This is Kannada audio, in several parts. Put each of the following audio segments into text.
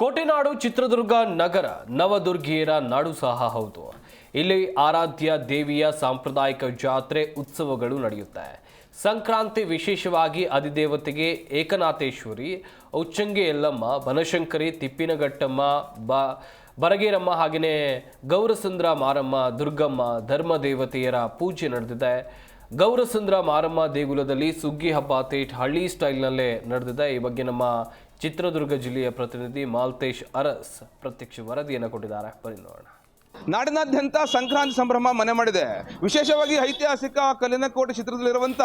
ಕೋಟೆನಾಡು ಚಿತ್ರದುರ್ಗ ನಗರ ನವದುರ್ಗಿಯರ ನಾಡು ಸಹ ಹೌದು. ಇಲ್ಲಿ ಆರಾಧ್ಯ ದೇವಿಯ ಸಾಂಪ್ರದಾಯಿಕ ಜಾತ್ರೆ ಉತ್ಸವಗಳು ನಡೆಯುತ್ತೆ. ಸಂಕ್ರಾಂತಿ ವಿಶೇಷವಾಗಿ ಅಧಿದೇವತೆಗೆ ಏಕನಾಥೇಶ್ವರಿ ಔಚ್ಚಂಗೆ ಯಲ್ಲಮ್ಮ, ಬನಶಂಕರಿ, ತಿಪ್ಪಿನಘಟ್ಟಮ್ಮ, ಬ, ಬರಗೇರಮ್ಮ ಹಾಗೆಯೇ ಗೌರಸುಂದ್ರ ಮಾರಮ್ಮ, ದುರ್ಗಮ್ಮ ಧರ್ಮ ದೇವತೆಯರ ಪೂಜೆ ನಡೆದಿದೆ. ಗೌರಸುಂದ್ರ ಮಾರಮ್ಮ ದೇಗುಲದಲ್ಲಿ ಸುಗ್ಗಿ ಹಬ್ಬ ತೇಟ್ ಹಳ್ಳಿ ಸ್ಟೈಲ್ನಲ್ಲೇ ನಡೆದಿದೆ. ಈ ಬಗ್ಗೆ ನಮ್ಮ ಚಿತ್ರದುರ್ಗ ಜಿಲ್ಲೆಯ ಪ್ರತಿನಿಧಿ ಮಾಲ್ತೇಶ್ ಅರಸ್ ಪ್ರತ್ಯಕ್ಷ ವರದಿಯನ್ನು ಕೊಟ್ಟಿದ್ದಾರೆ. ಬನ್ನಿ ನೋಡೋಣ. ನಾಡಿನಾದ್ಯಂತ ಸಂಕ್ರಾಂತಿ ಸಂಭ್ರಮ ಮನೆ ಮಾಡಿದೆ. ವಿಶೇಷವಾಗಿ ಐತಿಹಾಸಿಕ ಕಲ್ಲಿನಕೋಟೆ ಚಿತ್ರದಲ್ಲಿರುವಂಥ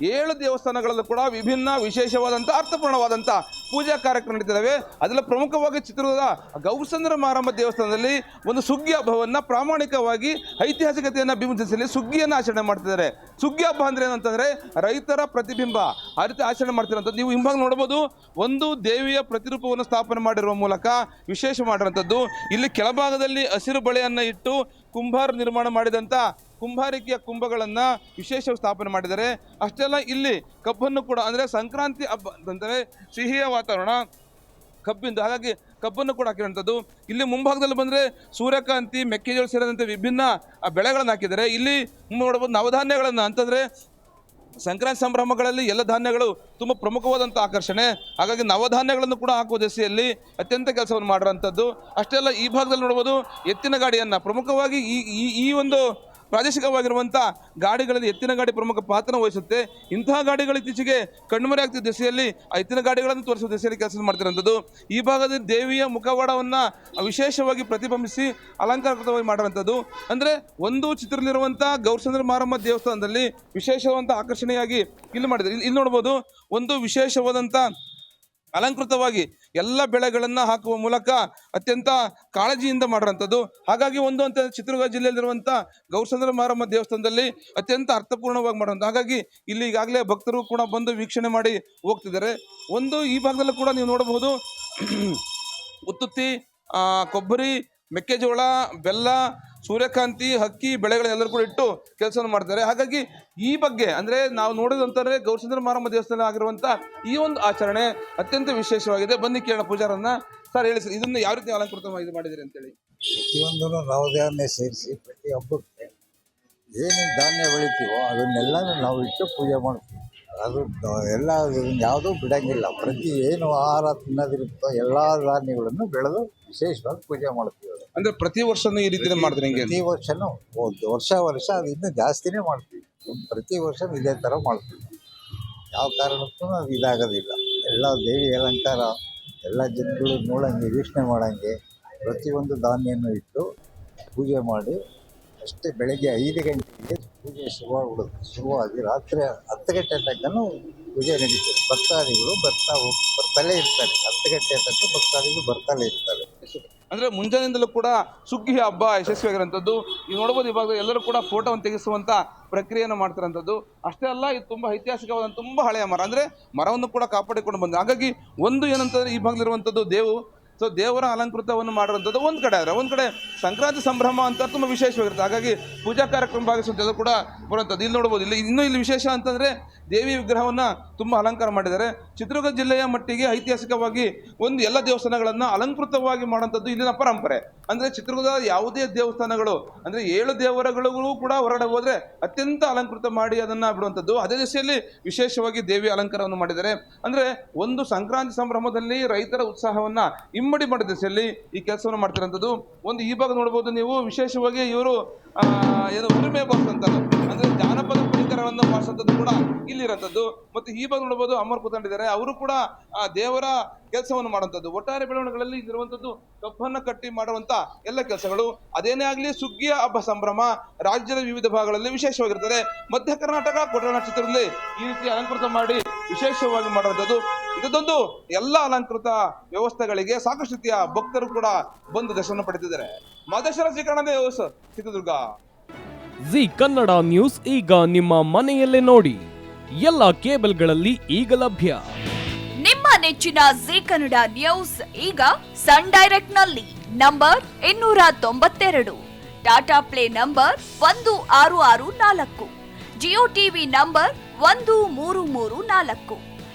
ಏಳು ದೇವಸ್ಥಾನಗಳಲ್ಲೂ ಕೂಡ ವಿಭಿನ್ನ ವಿಶೇಷವಾದಂಥ ಅರ್ಥಪೂರ್ಣವಾದಂಥ ಪೂಜಾ ಕಾರ್ಯಕ್ರಮ ನಡೀತಿದ್ದಾವೆ. ಅದರಲ್ಲಿ ಪ್ರಮುಖವಾಗಿ ಚಿತ್ರದುರ್ಗದ ಗೌಸಂದ್ರ ಮಾರಮ್ಮ ದೇವಸ್ಥಾನದಲ್ಲಿ ಒಂದು ಸುಗ್ಗಿ ಹಬ್ಬವನ್ನು ಪ್ರಾಮಾಣಿಕವಾಗಿ ಐತಿಹಾಸಿಕತೆಯನ್ನು ಬಿಂಬಿಸಲಿ ಸುಗ್ಗಿಯನ್ನು ಆಚರಣೆ ಮಾಡ್ತಿದ್ದಾರೆ. ಸುಗ್ಗಿ ಹಬ್ಬ ಅಂದರೆ ಏನಂತಂದರೆ ರೈತರ ಪ್ರತಿಬಿಂಬ. ಆ ರೀತಿ ಆಚರಣೆ ಮಾಡ್ತಿರೋಂಥದ್ದು ನೀವು ಹಿಂಭಾಗ ನೋಡ್ಬೋದು. ಒಂದು ದೇವಿಯ ಪ್ರತಿರೂಪವನ್ನು ಸ್ಥಾಪನೆ ಮಾಡಿರುವ ಮೂಲಕ ವಿಶೇಷ ಮಾಡಿರೋಂಥದ್ದು ಇಲ್ಲಿ ಕೆಳಭಾಗದಲ್ಲಿ ಹಸಿರು ಬಳೆಯನ್ನು ಇಟ್ಟು ಕುಂಬಾರ ನಿರ್ಮಾಣ ಮಾಡಿದಂಥ ಕುಂಬಾರಿಕೆಯ ಕುಂಭಗಳನ್ನು ವಿಶೇಷ ಸ್ಥಾಪನೆ ಮಾಡಿದ್ದಾರೆ. ಅಷ್ಟೆಲ್ಲ ಇಲ್ಲಿ ಕಬ್ಬನ್ನು ಕೂಡ ಅಂದರೆ ಸಂಕ್ರಾಂತಿ ಹಬ್ಬ ಅಂತಂದರೆ ಸಿಹಿಯ ವಾತಾವರಣ ಕಬ್ಬಿಂದು. ಹಾಗಾಗಿ ಕಬ್ಬನ್ನು ಕೂಡ ಹಾಕಿರುವಂಥದ್ದು ಇಲ್ಲಿ ಮುಂಭಾಗದಲ್ಲಿ ಬಂದರೆ ಸೂರ್ಯಕಾಂತಿ, ಮೆಕ್ಕೆಜೋಳ ಸೇರಿದಂತೆ ವಿಭಿನ್ನ ಬೆಳೆಗಳನ್ನು ಹಾಕಿದ್ದಾರೆ. ಇಲ್ಲಿ ನೋಡ್ಬೋದು ನವಧಾನ್ಯಗಳನ್ನು ಅಂತಂದರೆ ಸಂಕ್ರಾಂತಿ ಸಂಭ್ರಮಗಳಲ್ಲಿ ಎಲ್ಲ ಧಾನ್ಯಗಳು ತುಂಬ ಪ್ರಮುಖವಾದಂಥ ಆಕರ್ಷಣೆ. ಹಾಗಾಗಿ ನವಧಾನ್ಯಗಳನ್ನು ಕೂಡ ಹಾಕುವ ದಿಸೆಯಲ್ಲಿ ಅತ್ಯಂತ ಕೆಲಸವನ್ನು ಮಾಡಿರೋಂಥದ್ದು ಅಷ್ಟೆಲ್ಲ ಈ ಭಾಗದಲ್ಲಿ ನೋಡ್ಬೋದು ಎತ್ತಿನ ಗಾಡಿಯನ್ನು. ಪ್ರಮುಖವಾಗಿ ಈ ಈ ಒಂದು ಪ್ರಾದೇಶಿಕವಾಗಿರುವಂಥ ಗಾಡಿಗಳಲ್ಲಿ ಎತ್ತಿನ ಗಾಡಿ ಪ್ರಮುಖ ಪಾತ್ರ ವಹಿಸುತ್ತೆ. ಇಂತಹ ಗಾಡಿಗಳು ಇತ್ತೀಚೆಗೆ ಕಣ್ಮರೆಯಾಗ್ತಿದ್ದ ದಿಸೆಯಲ್ಲಿ ಆ ಎತ್ತಿನ ಗಾಡಿಗಳನ್ನು ತೋರಿಸುವ ದಿಸೆಯಲ್ಲಿ ಕೆಲಸ ಮಾಡ್ತಿರೋಂಥದ್ದು ಈ ಭಾಗದಲ್ಲಿ ದೇವಿಯ ಮುಖವಾಡವನ್ನು ವಿಶೇಷವಾಗಿ ಪ್ರತಿಬಿಂಬಿಸಿ ಅಲಂಕಾರಕೃತವಾಗಿ ಮಾಡುವಂಥದ್ದು ಅಂದರೆ ಒಂದು ಚಿತ್ರದಲ್ಲಿರುವಂಥ ಗೌರಚಂದ್ರ ಮಾರಮ್ಮ ದೇವಸ್ಥಾನದಲ್ಲಿ ವಿಶೇಷವಾದಂಥ ಆಕರ್ಷಣೆಯಾಗಿ ಇಲ್ಲಿ ಮಾಡಿದ್ದಾರೆ. ಇಲ್ಲಿ ನೋಡ್ಬೋದು, ಒಂದು ವಿಶೇಷವಾದಂಥ ಅಲಂಕೃತವಾಗಿ ಎಲ್ಲ ಬೆಳೆಗಳನ್ನು ಹಾಕುವ ಮೂಲಕ ಅತ್ಯಂತ ಕಾಳಜಿಯಿಂದ ಮಾಡಿರೋಂಥದ್ದು ಹಾಗಾಗಿ ಒಂದು ಅಂತ ಚಿತ್ರದುರ್ಗ ಜಿಲ್ಲೆಯಲ್ಲಿರುವಂಥ ಗೌರಸಂದ್ರ ಮಾರಮ್ಮ ದೇವಸ್ಥಾನದಲ್ಲಿ ಅತ್ಯಂತ ಅರ್ಥಪೂರ್ಣವಾಗಿ ಮಾಡುವಂಥ ಹಾಗಾಗಿ ಇಲ್ಲಿ ಈಗಾಗಲೇ ಭಕ್ತರು ಕೂಡ ಬಂದು ವೀಕ್ಷಣೆ ಮಾಡಿ ಹೋಗ್ತಿದ್ದಾರೆ. ಒಂದು ಈ ಭಾಗದಲ್ಲೂ ಕೂಡ ನೀವು ನೋಡಬಹುದು ಉತ್ತುತ್ತಿ ಕೊಬ್ಬರಿ, ಮೆಕ್ಕೆಜೋಳ, ಬೆಲ್ಲ ಸೂರ್ಯಕಾಂತಿ, ಹಕ್ಕಿ ಬೆಳೆಗಳನ್ನೆಲ್ಲರೂ ಕೂಡ ಇಟ್ಟು ಕೆಲಸವನ್ನು ಮಾಡ್ತಾರೆ. ಹಾಗಾಗಿ ಈ ಬಗ್ಗೆ ಅಂದರೆ ನಾವು ನೋಡೋದಂತಂದರೆ ಗೌರಚಂದ್ರ ಮಾರಮ್ಮ ದೇವಸ್ಥಾನ ಆಗಿರುವಂಥ ಈ ಒಂದು ಆಚರಣೆ ಅತ್ಯಂತ ವಿಶೇಷವಾಗಿದೆ. ಬನ್ನಿ ಕೇಳೋಣ ಪೂಜಾರನ್ನ. ಸರ್, ಹೇಳಿ ಸರ್, ಇದನ್ನು ಯಾವ ರೀತಿ ಅಲಂಕೃತವಾಗಿ ಇದು ಮಾಡಿದಿರಿ ಅಂತೇಳಿ. ಪ್ರತಿಯೊಂದನ್ನು ನವಧಾನ್ಯ ಸೇರಿಸಿ ಪ್ರತಿ ಹಬ್ಬಕ್ಕೆ ಏನು ಧಾನ್ಯ ಬೆಳಿತೀವೋ ಅದನ್ನೆಲ್ಲ ನಾವು ಇಟ್ಟು ಪೂಜೆ ಮಾಡ್ತೀವಿ. ಅದು ಎಲ್ಲ ಯಾವುದೂ ಬಿಡಂಗಿಲ್ಲ. ಪ್ರತಿ ಏನು ಆಹಾರ ತಿನ್ನೋದಿರುತ್ತೋ ಎಲ್ಲ ಧಾನ್ಯಗಳನ್ನು ಬೆಳೆದು ವಿಶೇಷವಾಗಿ ಪೂಜೆ ಮಾಡ್ತೀವಿ. ಅಂದ್ರೆ ಪ್ರತಿ ವರ್ಷನೂ ಈ ರೀತಿ ಮಾಡಿದ್ರೆ ಹಿಂಗೆ? ಪ್ರತಿ ವರ್ಷನೂ ಒಂದು ವರ್ಷ ವರ್ಷ ಅದು ಇನ್ನೂ ಜಾಸ್ತಿನೇ ಮಾಡ್ತೀವಿ. ಪ್ರತಿ ವರ್ಷ ಇದೇ ಥರ ಮಾಡ್ತೀವಿ. ಯಾವ ಕಾರಣಕ್ಕೂ ಅದು ಇದಾಗೋದಿಲ್ಲ. ಎಲ್ಲ ದೇವಿ ಅಲಂಕಾರ ಎಲ್ಲ ಜನಗಳು ನೋಡಂಗೆ ವೀಕ್ಷಣೆ ಮಾಡೋಂಗೆ ಪ್ರತಿಯೊಂದು ಧಾನ್ಯನೂ ಇಟ್ಟು ಪೂಜೆ ಮಾಡಿ ಅಷ್ಟೇ ಬೆಳಗ್ಗೆ ಐದು ಗಂಟೆಗೆ ಪೂಜೆ ಶುರುವಾಗ್ಬಿಡುತ್ತೆ ಶುರುವಾಗಿ ರಾತ್ರಿ ಹತ್ತು ಗಂಟೆ ತನಕನು ಪೂಜೆ ನಡೀತದೆ. ಭಕ್ತಾದಿಗಳು ಬರ್ತಾ ಹೋಗಿ ಬರ್ತಲೇ ಇರ್ತಾರೆ. ಹತ್ತು ಗಂಟೆ ತನಕ ಭಕ್ತಾದಿಗಳು ಬರ್ತಲೇ ಇರ್ತಾರೆ. ಅಂದ್ರೆ ಮುಂಜಾನೆಯಿಂದಲೂ ಕೂಡ ಸುಗ್ಗಿ ಹಬ್ಬ ಯಶಸ್ವಿಯಾಗಿರೋಂಥದ್ದು ಈಗ ನೋಡ್ಬೋದು ಇವಾಗ ಎಲ್ಲರೂ ಕೂಡ ಫೋಟೋವನ್ನು ತೆಗೆಸುವಂಥ ಪ್ರಕ್ರಿಯೆಯನ್ನು ಮಾಡ್ತಿರೋಂಥದ್ದು ಅಷ್ಟೇ ಅಲ್ಲ, ಇದು ತುಂಬಾ ಐತಿಹಾಸಿಕವಾದ, ತುಂಬಾ ಹಳೆಯ ಮರ. ಅಂದ್ರೆ ಮರವನ್ನು ಕೂಡ ಕಾಪಾಡಿಕೊಂಡು ಬಂದ ಹಾಗಾಗಿ ಒಂದು ಏನಂತಂದ್ರೆ ಈ ಭಾಗದಲ್ಲಿರುವಂಥದ್ದು ದೇವು. ಸೊ ದೇವರ ಅಲಂಕೃತವನ್ನು ಮಾಡಿರುವಂಥದ್ದು ಒಂದು ಕಡೆ. ಆದರೆ ಒಂದು ಕಡೆ ಸಂಕ್ರಾಂತಿ ಸಂಭ್ರಮ ಅಂತ ತುಂಬ ವಿಶೇಷವಾಗಿರುತ್ತೆ. ಹಾಗಾಗಿ ಪೂಜಾ ಕಾರ್ಯಕ್ರಮ ಭಾಗಿಸುವಂಥದ್ದು ಕೂಡ ಬರುವಂಥದ್ದು. ಇಲ್ಲಿ ನೋಡ್ಬೋದು, ಇಲ್ಲಿ ಇನ್ನೂ ಇಲ್ಲಿ ವಿಶೇಷ ಅಂತಂದರೆ ದೇವಿ ವಿಗ್ರಹವನ್ನು ತುಂಬ ಅಲಂಕಾರ ಮಾಡಿದ್ದಾರೆ. ಚಿತ್ರದುರ್ಗ ಜಿಲ್ಲೆಯ ಮಟ್ಟಿಗೆ ಐತಿಹಾಸಿಕವಾಗಿ ಒಂದು ಎಲ್ಲ ದೇವಸ್ಥಾನಗಳನ್ನು ಅಲಂಕೃತವಾಗಿ ಮಾಡುವಂಥದ್ದು ಇಲ್ಲಿನ ಪರಂಪರೆ. ಅಂದರೆ ಚಿತ್ರದುರ್ಗದ ಯಾವುದೇ ದೇವಸ್ಥಾನಗಳು, ಅಂದರೆ ಏಳು ದೇವರಗಳಿಗೂ ಕೂಡ ಹೊರಗಡೆ ಹೋದರೆ ಅತ್ಯಂತ ಅಲಂಕೃತ ಮಾಡಿ ಅದನ್ನು ಬಿಡುವಂಥದ್ದು. ಅದೇ ದಿಸೆಯಲ್ಲಿ ವಿಶೇಷವಾಗಿ ದೇವಿ ಅಲಂಕಾರವನ್ನು ಮಾಡಿದ್ದಾರೆ. ಅಂದರೆ ಒಂದು ಸಂಕ್ರಾಂತಿ ಸಂಭ್ರಮದಲ್ಲಿ ರೈತರ ಉತ್ಸಾಹವನ್ನು ಇಮ್ಮಡಿ ಮಾಡಿದ ದಿಸೆಯಲ್ಲಿ ಈ ಕೆಲಸವನ್ನು ಮಾಡ್ತಿರೋಂಥದ್ದು ಒಂದು ಈ ಭಾಗ ನೋಡ್ಬೋದು ನೀವು. ವಿಶೇಷವಾಗಿ ಇವರು ಏನು ಉರುಮೆ ಬಾಕ್ಸ್ ಅಂತಾರೆ ಅಂದರೆ ಜಾನಪದ ಪರಿಕರವನ್ನು ಮಾಡಿಸುವಂಥದ್ದು ಕೂಡ ಇಲ್ಲಿರೋಂಥದ್ದು ಮತ್ತು ಈ ಬಗ್ಗೆ ನೋಡ್ಬೋದು ಅಮರ್ ಕೂತ್ಕೊಂಡಿದ್ದಾರೆ. ಅವರು ಕೂಡ ದೇವರ ಕೆಲಸವನ್ನು ಮಾಡುವಂಥದ್ದು. ಒಟ್ಟಾರೆ ಬೆಳವಣಿಗೆಗಳಲ್ಲಿ ಇಲ್ಲಿರುವಂಥದ್ದು ಕಬ್ಬನ್ನು ಕಟ್ಟಿ ಮಾಡುವಂಥ ಎಲ್ಲ ಕೆಲಸಗಳು. ಅದೇನೇ ಆಗಲಿ ಸುಗ್ಗಿಯ ಹಬ್ಬ ಸಂಭ್ರಮ ರಾಜ್ಯದ ವಿವಿಧ ಭಾಗಗಳಲ್ಲಿ ವಿಶೇಷವಾಗಿರ್ತದೆ. ಮಧ್ಯ ಕರ್ನಾಟಕ ಕೊಡರಣ ಚಿತ್ರದಲ್ಲಿ ಈ ರೀತಿ ಅಲಂಕೃತ ಮಾಡಿ ವಿಶೇಷವಾಗಿ ಮಾಡುವಂಥದ್ದು. ಇದೊಂದು ಎಲ್ಲ ಅಲಂಕೃತ ವ್ಯವಸ್ಥೆಗಳಿಗೆ ಸಾಕಷ್ಟು ರೀತಿಯ ಭಕ್ತರು ಕೂಡ ಬಂದು ದರ್ಶನ ಪಡೆದಿದ್ದಾರೆ. ಮಾದೇಶ್ವರ ಶ್ರೀಕರಣ ದೇವಸ್ ಚಿತ್ರದುರ್ಗ ಜಿ ಕನ್ನಡ ನ್ಯೂಸ್ ಈಗ ನಿಮ್ಮ ಮನೆಯಲ್ಲೇ ನೋಡಿ. ಎಲ್ಲ ಕೇಬಲ್ಗಳಲ್ಲಿ ಈಗ ಲಭ್ಯ. ನಿಮ್ಮ ನೆಚ್ಚಿನ ಜಿ ಕನ್ನಡ ನ್ಯೂಸ್ ಈಗ ಸನ್ ಡೈರೆಕ್ಟ್ನಲ್ಲಿ ನಂಬರ್ ಇನ್ನೂರ ತೊಂಬತ್ತೆರಡು ಟಾಟಾ ಪ್ಲೇ ನಂಬರ್ ಒಂದು ಆರು ಆರು ನಾಲ್ಕು ಜಿಯೋ ಟಿವಿ ನಂಬರ್ ಒಂದು ಮೂರು ಮೂರು ನಾಲ್ಕು.